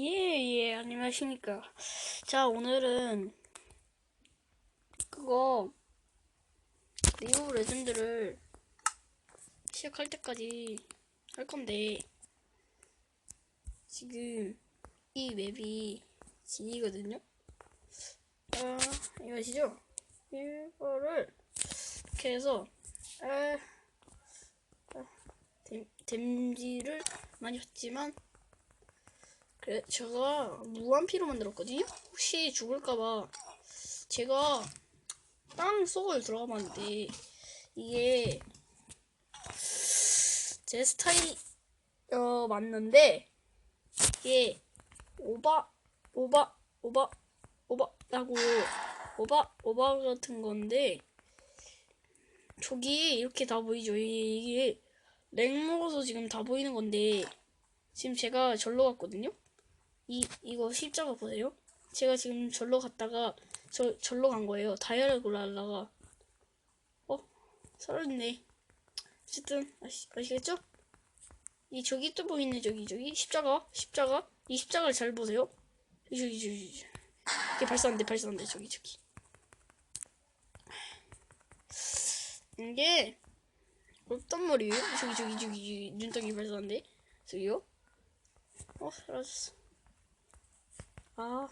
예, 예, 안녕하십니까. 자, 오늘은 그거 리그 레전드를 시작할 때까지 할 건데 지금 이 맵이 진이거든요. 아, 이거 아시죠? 이거를 이렇게 해서 아, 아, 댐, 댐지를 많이 봤지만 그래, 제가 무한피로 만들었거든요? 혹시 죽을까봐 제가 땅 속을 들어가 봤는데 이게 제 스타일 어 맞는데 이게 오바 오바 오바 오바라고 오바 오바 같은 건데 저기 이렇게 다 보이죠? 이게, 이게 렉 먹어서 지금 다 보이는 건데 지금 제가 절로 갔거든요? 이 이거 십자가 보세요. 제가 지금 절로 갔다가 저 절로 간 거예요. 다이아를 하다가 어 살았네. 어쨌든 아시, 아시겠죠? 이 저기 또 보이네 저기 저기 십자가 십자가 이 십자가를 잘 보세요. 저기 저기 저기. 이게 발사 안 돼, 발사 안 돼. 저기 저기. 이게 어떤 말이에요? 저기 저기 저기 저기 눈덩이 발사 안 돼. 저기요? 어 사라졌어. 아,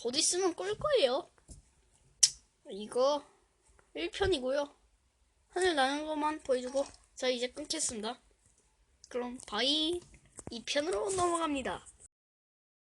곧 있으면 끌 거예요. 이거 1편이고요. 하늘 나는 것만 보여주고 자 이제 끊겠습니다. 그럼 바이 2편으로 넘어갑니다.